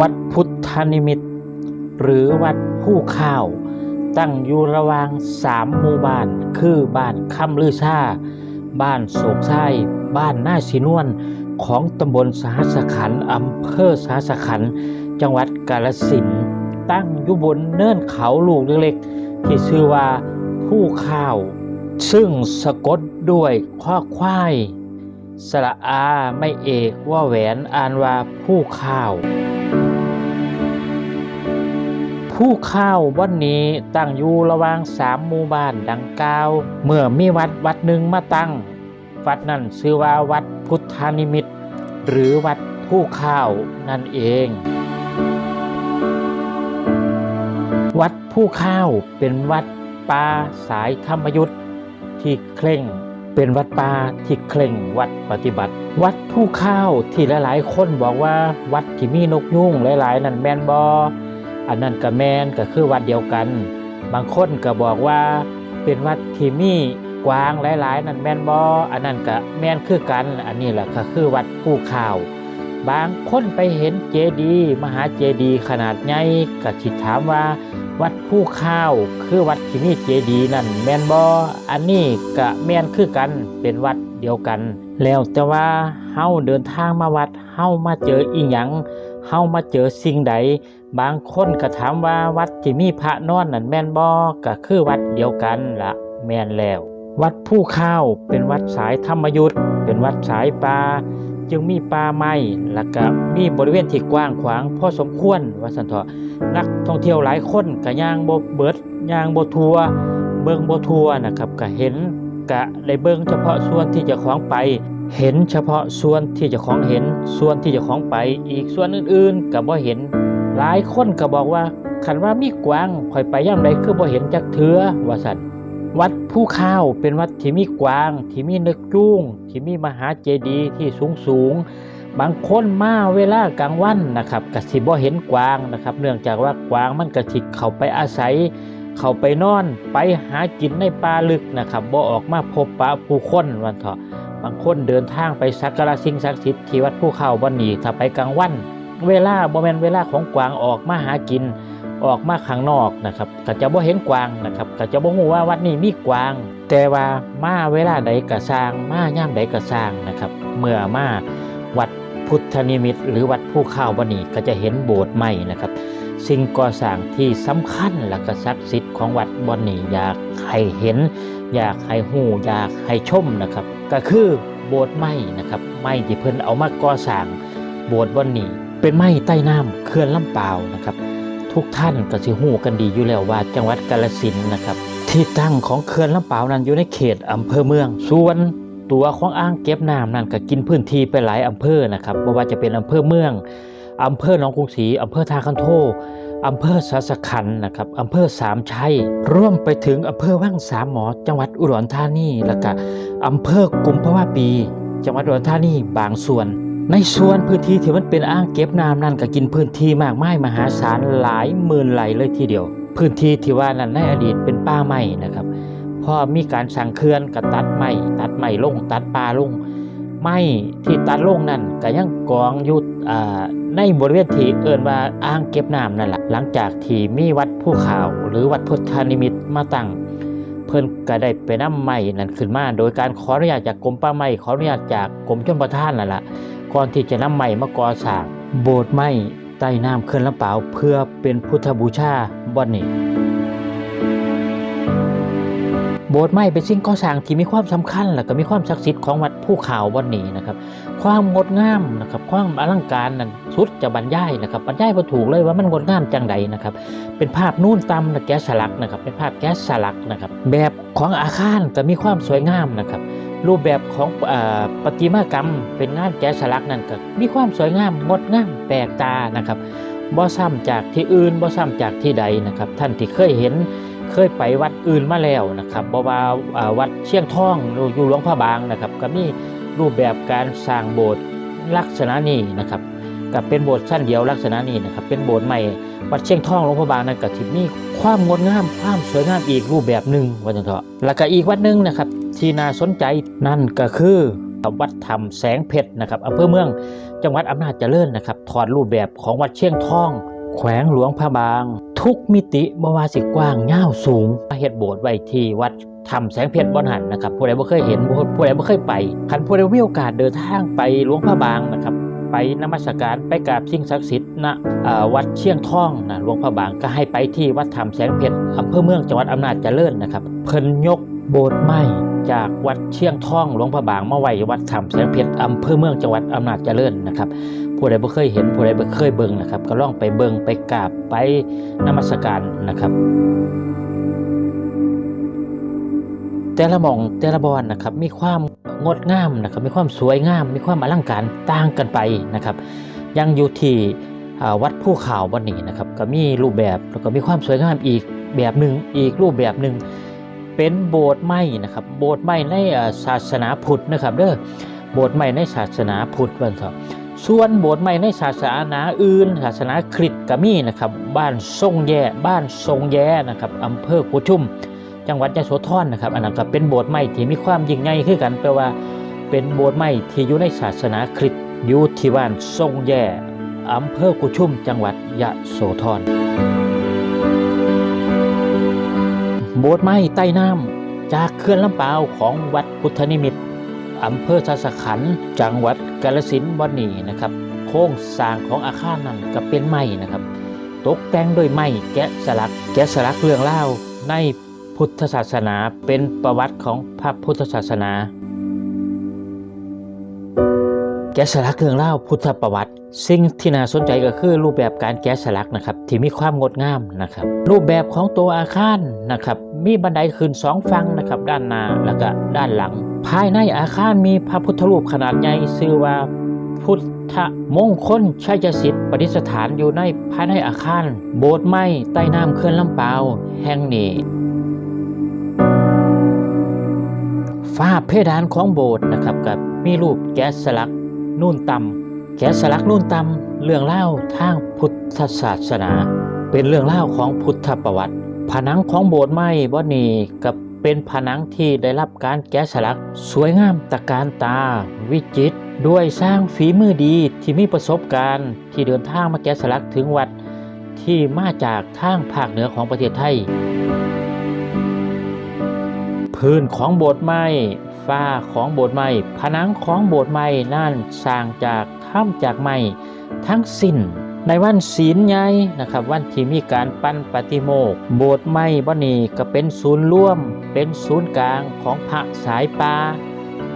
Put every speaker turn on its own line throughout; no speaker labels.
วัดพุทธนิมิตร หรือวัดผู้ข้าว ตั้งอยู่ระหว่างสามหมู่บ้าน คือบ้านคำลือชาบ้านโศกไส้บ้านหน้าสีนวลของตำบลสหัสขันอำเภอสหัสขัน จังหวัดกาฬสินตั้งอยู่บนเนินเขาลูกเล็กๆที่ชื่อว่าผู้ข้าว ซึ่งสะกดด้วยข้อควาย สระอาไม่เอกว่าแหวนอานว่าผู้ข้าว ผู้ข้าววันนี้ตั้งอยู่ระหว่างสามหมู่บ้านดังกล่าว เมื่อมีวัดวัดหนึ่งมาตั้ง วัดนั้นชื่อว่าวัดพุทธานิมิต หรือวัดผู้ข้าวนั่นเอง วัดผู้ข้าวเป็นวัดป่าสายธรรมยุทธ์ที่เคร่ง เป็นวัดป่าที่เคร่งวัดปฏิบัติ วัดผู้ข้าวที่หลายๆ คนบอกว่าวัดที่มีนกยุ่งหลายๆ นั่นแมนบออันนั้นก็แมนก็คือวัดเดียวกัน บางคนก็บอกว่าเป็นวัดที่มีกวางหลายๆ นั่นแมนบออันนั้นก็แมนคือกัน อันนี้แหละก็คือวัดผู้ข้าว บางคนไปเห็นเจดีย์มหาเจดีย์ขนาดใหญ่ก็สิดถามว่า วัดผู้ข้าวคือวัดที่มีเจดีนั่นแมนบออันนี้ก็แมนคือกันเป็นวัดเดียวกัน แล้วแต่ว่าเฮาเดินทางมาวัดเฮามาเจออีหยังเฮามาเจอสิ่งใด บางคนก็ถามว่าวัดที่มีพระนอนนั่นแมนบอก็คือวัดเดียวกันละแมนแล้ว วัดผู้ข้าวเป็นวัดสายธรรมยุทธเป็นวัดสายป่า จึงมีป่าไม้และก็มีบริเวณที่กว้างขวางพอสมควรว่าสันเถาะนักท่องเที่ยวหลายคนก็ย่างบ่เบิดย่างบ่ทัวเบิ่งบ่ทัวนะครับก็เห็นก็ได้เบิ่งเฉพาะส่วนที่จะของไป เห็นเฉพาะส่วนที่จะของเห็น ส่วนที่จะของไป อีกส่วนอื่นๆก็บ่เห็น หลายคนก็บอกว่าคันว่ามีกวางข่อยไปย่ำใดคือบ่เห็นจักเถือว่าสัน วัดผู้ข้าวเป็นวัดที่มีกวาง ที่มีนึกจุ้งที่มีมหาเจดีย์ที่สูงสูงบางคนมาเวลากลางวันนะครับกสิบ่เห็นกวางนะครับ เนื่องจากว่ากวางมันก็สิเข้าไปอาศัย เข้าไปนอนไปหากินในป่าลึกนะครับบ่ออกมาพบปะผู้คนวันเถาะบางคนเดินทางไปสักการะสิ่งศักดิ์สิทธิ์ที่วัดผู้ข้าววันนี้ถ้าไปกลางวัน เวลาบ่แม่นเวลาของกวางออกมาหากิน ออกมาข้างนอกนะครับก็จะบ่เห็นกวางนะครับก็จะบ่ฮู้ว่าวัดนี้มีกวาง แต่ว่ามาเวลาใดก็สร้างมาย่ามใดก็สร้างนะครับ เมื่อมาวัดพุทธนิมิตหรือวัดผู้ข้าววันนี้ก็จะเห็นโบสถ์ใหม่นะครับ สิ่งก่อสร้างที่สำคัญและก็ศักดิ์สิทธิ์ของวัดบอนนี้อยากให้เห็น อยากให้หูอยากให้ชมนะครับ ก็คือโบสถ์ไม้นะครับไม้ที่เพิ่นเอามาก่อสร้างโบสถ์บอนนี้เป็นไม้ใต้น้ำเขื่อนลำเปล่านะครับ ทุกท่านก็สิหูกันดีอยู่แล้วว่าจังหวัดกาฬสินนะครับ ที่ตั้งของเขื่อนลำเปานั้นอยู่ในเขตอำเภอเมือง ส่วนตัวของอ่างเก็บน้ำนั้นก็กินพื้นที่ไปหลายอำเภอนะครับไม่ว่าจะเป็นอำเภอเมืองอำเภอหนองกรุงศรีอำเภอทาคันโทอำเภอสาสขันนะครับอำเภอสามชัยร่วมไปถึงอำเภอว่างสามหมอ จังหวัดอุดรธานีแล้วก็อำเภอกุมภาวะปี จังหวัดอุดรธานีบางส่วน ในส่วนพื้นที่ที่มันเป็นอ่างเก็บน้ำนั่นก็กินพื้นที่มากมายมหาศาลหลายหมื่นไหลเลยทีเดียว พื้นที่ที่ว่านั้นในอดีตเป็นป่าไม้นะครับพอมีการสั่งเขื่อนก็ตัดไม้ตัดไม้ลง ตัดป่าลงไม้ที่ตัดลงนั่นก็ยังกองอยู่ในบริเวณที่เอิ้นว่าอ่างเก็บน้ำนั่นแหละหลังจากที่มีวัดผู้ขาวหรือวัดพุทธานิมิตมาตั้งเพิ่นก็ได้ไปนำไม้นั่นขึ้นมา โดยการขออนุญาตจากกรมป่าไม้ขออนุญาตจากกรมชลประทานนั่นแหละ ก่อนที่จะนำไม้มาก่อสร้าง โบสถ์ไม้ใต้น้ำเขื่อนลำเปาวเพื่อเป็นพุทธบูชาบ่อนนี้โบสถ์ไม้เป็นสิ่งก่อสร้างที่มีความสำคัญ และก็มีความศักดิ์สิทธิ์ของวัดผู้ขาวบ่อนนี้นะครับ ความงดงามนะครับ ความอลังการนั้นสุดจะบรรยายนะครับบรรยายบ่ถูกเลยว่ามันงดงามจังใดนะครับ เป็นภาพนู่นตำและแกสลักนะครับ เป็นภาพแกสลักนะครับ แบบของอาคารก็มีความสวยงามนะครับ รูปแบบของอประติมากรรม เป็นงานแกะสลักนั่นก็มีความสวยงามงดงามแปลกตานะครับบ่ซ้ำจากที่อื่นบ่ซ้ำจากที่ใดนะครับ ท่านที่เคยเห็นเคยไปวัดอื่นมาแล้วนะครับบ่ว่าวัดเชียงทองอยู่หลวงพระบางนะครับ ก็มีรูปแบบการสร้างโบสถ์ลักษณะนี้นะครับก็เป็นโบสถ์ชั้นเดียวลักษณะนี้นะครับ เป็นโบสถ์ใหม่วัดเชียงทองหลวงพระบางนั่นก็สิมีความงดงามความสวยงามอีกรูปแบบหนึ่งว่าจังเถอะแล้วก็อีกวัดหนึงนะครับ ที่น่าสนใจนั่นก็คือวัดธรรมแสงเพชรนะครับอำเภอเมืองจังหวัดอำนาจเจริญนะครับถอดรูปแบบของวัดเชียงทอง แขวงหลวงพระบาง ทุกมิติบวาสิกว้างยาสูงเฮ็ดโบสถ์ไว้ที่วัดทำแสงเพชรบ่หันนะครับผู้ใดบ่เคยเห็นผู้ผู้ใดบ่เคยไปคันผู้ใดมีโอกาสเดินทางไปหลวงพระบางนะครับไปนมัสการไปกราบสิ่งศักดิ์สิทธิ์ณวัดเชียงทองนะหลวงพระบางก็ให้ไปที่วัดธรรมแสงเพชรอำเภอเมืองจังหวัดอำนาจเจริญนะครับเพิ่นยกโบสถ์ไม้ จากวัดเชียงท่องหลวงพระบางมาไว้วัดธรรมแสงเพชรอำเภอเมืองจังหวัดอำนาจเจริญนะครับผู้ใดบ่เคยเห็นผู้ใดบ่เคยเบิ่งนะครับ ก็ล่องไปเบิ่งไปกราบไปนมัสการนะครับ แต่ละหม่องแต่ละบอนนะครับ มีความงดงามนะครับ มีความสวยงาม มีความอลังการต่างกันไปนะครับ ยังอยู่ที่วัดผู้ข่าววันนี้นะครับ ก็มีรูปแบบแล้วก็มีความสวยงามอีกแบบหนึ่งอีกรูปแบบหนึ่ง เป็นโบสถ์ไม้นะครับโบสถ์ไม้ในศาสนาพุทธนะครับเด้อโบสถ์ไม้ในศาสนาพุทธวันเถอะส่วนโบสถ์ไม้ในศาสนาอื่น ศาสนาคริสต์ก็มีนะครับบ้านทรงแย่บ้านทรงแย่นะครับอำเภอกุชุม จังหวัดยะโสธรนะครับอันนั้นก็เป็นโบสถ์ใหม่ที่มีความยิ่งใหญ่คือกันแปลว่าเป็นโบสถ์ใหม่ที่อยู่ในศาสนาคริสต์อยู่ที่บ้านทรงแย่อำเภอกุชุม จังหวัดยะโสธร บสถ์ไหม้ใต้น้ำจากเขื่อนลำปาวของวัดพุทธนิมิตรอำเภอสาสขันจังหวัดกาลสินวันนี้นะครับ โครงสร้างของอาคารนั้นก็เป็นไม้นะครับ ตกแต่งด้วยไม้แกะสลัก แกะสลักเรื่องเล่าในพุทธศาสนาเป็นประวัติของพระพุทธศาสนา แกะสลักเครื่องเล่าพุทธประวัติ สิ่งที่น่าสนใจก็คือรูปแบบการแกะสลักนะครับที่มีความงดงามนะครับรูปแบบของตัวอาคารนะครับมีบันไดขึ้นสองฝั่งนะครับด้านหน้าแล้วก็ด้านหลัง ภายในอาคารมีพระพุทธรูปขนาดใหญ่ชื่อว่าพุทธมงคลชัยสิทธิ์ประดิษฐานอยู่ในภายในอาคาร โบสถ์ไม้ใต้น้ำเขื่อนลำเปาแห่งนี้ฝ้าเพดานของโบสถ์นะครับกับมีรูปแกะสลัก นุ่นต่ำแกะสลักนุ่นต่ำเรื่องเล่าทางพุทธศาสนา เป็นเรื่องเล่าของพุทธประวัติ ผนังของโบสถ์ไม้บ่นีกับเป็นผนังที่ได้รับการแกะสลัก สวยงามตะการตา วิจิตรด้วยสร้างฝีมือดีที่มีประสบการณ์ที่เดินทางมาแกะสลักถึงวัดที่มาจากทางภาคเหนือของประเทศไทย พื้นของโบสถ์ไม้ ฝ้าของโบสถ์ไม้ผนังของโบสถ์ไม้นั่นสร้างจากถ้ำจากไม้ทั้งสิ้น ในวันศีลใหญ่นะครับ วันที่มีการปั้นปฏิโมกโบสถ์ไม้บ่นี้ก็เป็นศูนย์ร่วม เป็นศูนย์กลางของพระสายปา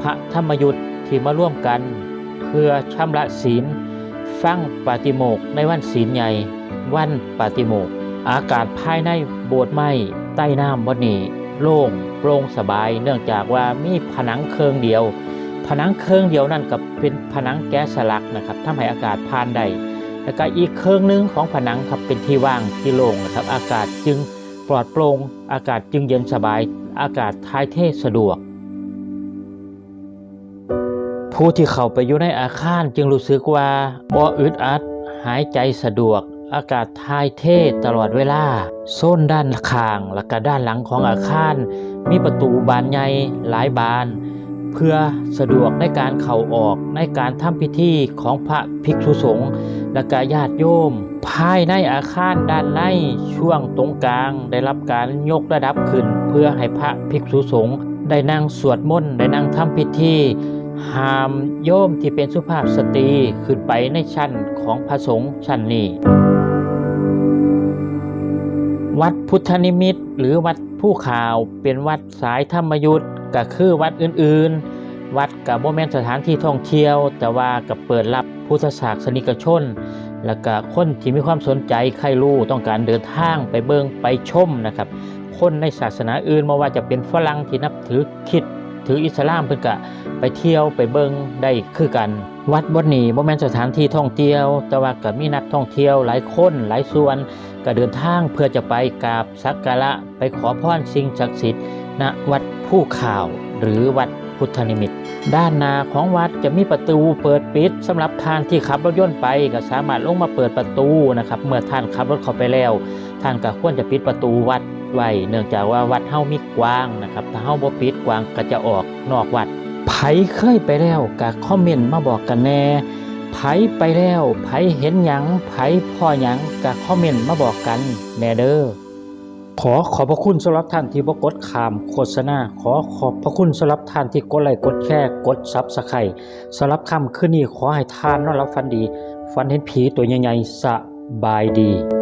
พระธรรมยุทธ์ที่มาร่วมกัน เพื่อชำระศีล ฟังปฏิโมกในวันศีลใหญ่ วันปฏิโมกอากาศภายในโบสถ์ไม้ใต้น้ำวันนี้ โล่งโปร่งสบาย เนื่องจากว่ามีผนังเครื่องเดียว ผนังเครื่องเดียวนั่นกับเป็นผนังแก๊สสลักนะครับทำให้อากาศผ่านได้แล้วก็อีกเครื่องหนึงของผนังครับเป็นที่ว่างที่โล่งนะครับ อากาศจึงปลอดโปร่งอากาศจึงเย็นสบาย อากาศทายเทสะดวก ผู้ที่เข้าไปอยู่ในอาคารจึงรู้สึกว่าบ่อึดอัดหายใจสะดวก อากาศทายเทตลอดเวลาโซนด้านข้างและก็ด้านหลังของอาคาร มีประตูบานใหญ่หลายบาน เพื่อสะดวกในการเข้าออกในการทำพิธีของพระภิกษุสงฆ์และก็ญาติโยม ภายในอาคารด้านในช่วงตรงกลางได้รับการยกระดับขึ้น เพื่อให้พระภิกษุสงฆ์ได้นั่งสวดมนต์ได้นั่งทำพิธีห้ามโยมที่เป็นสุภาพสตรีขึ้นไปในชั้นของพระสงฆ์ชั้นนี้ วัดพุทธนิมิตหรือวัดผู้ข่าวเป็นวัดสายธรรมยุทธ์ก็คือวัดอื่นๆ วัดกับโมเมนสถานที่ท่องเที่ยว แต่ว่ากับเปิดรับพุทธศาสนิกชน แล้วก็คนที่มีความสนใจใครรู้ต้องการเดินทางไปเบิงไปชมนะครับ คนในศาสนาอื่นไม่ว่าจะเป็นฝรั่งที่นับถือคิดถืออิสลามเพิ่นก็ไปเที่ยวไปเบิงได้คือกัน วัดบดนี้บ่แม่นสถานที่ท่องเที่ยว แต่ว่าก็มีนักท่องเที่ยวหลายคนหลายส่วน ก็เดินทางเพื่อจะไปกราบสักการะไปขอพรสิ่งศักดิ์สิทธิ์ณวัดผู้ข่าวหรือวัดพุทธนิมิต ด้านหน้าของวัดจะมีประตูเปิดปิดสำหรับท่านที่ขับรถยนต์ไปก็สามารถลงมาเปิดประตูนะครับเมื่อท่านขับรถเข้าไปแล้ว ท่านก็ควรจะปิดประตูวัดไว้เนื่องจากว่าวัดเฮามีกว้างนะครับถ้าเฮาบ่ปิดกว้างก็จะออกนอกวัดไผเคยไปแล้วก็คอมเมนต์มาบอกกันแน่ ไผไปแล้วไผเห็นหยังไผพ่อหยังก็คอมเมนต์มาบอกกันแน่เด้อขอขอบพระคุณสำหรับท่านที่บกดขามโฆษณาขอขอบพระคุณสำหรับท่านที่กดไลค์กดแชร์กดซับสไครต์สำหรับค่ำคืนนี้ขอให้ท่านนอนรับฝันดีฝันเห็นผีตัวใหญ่ๆสบายดี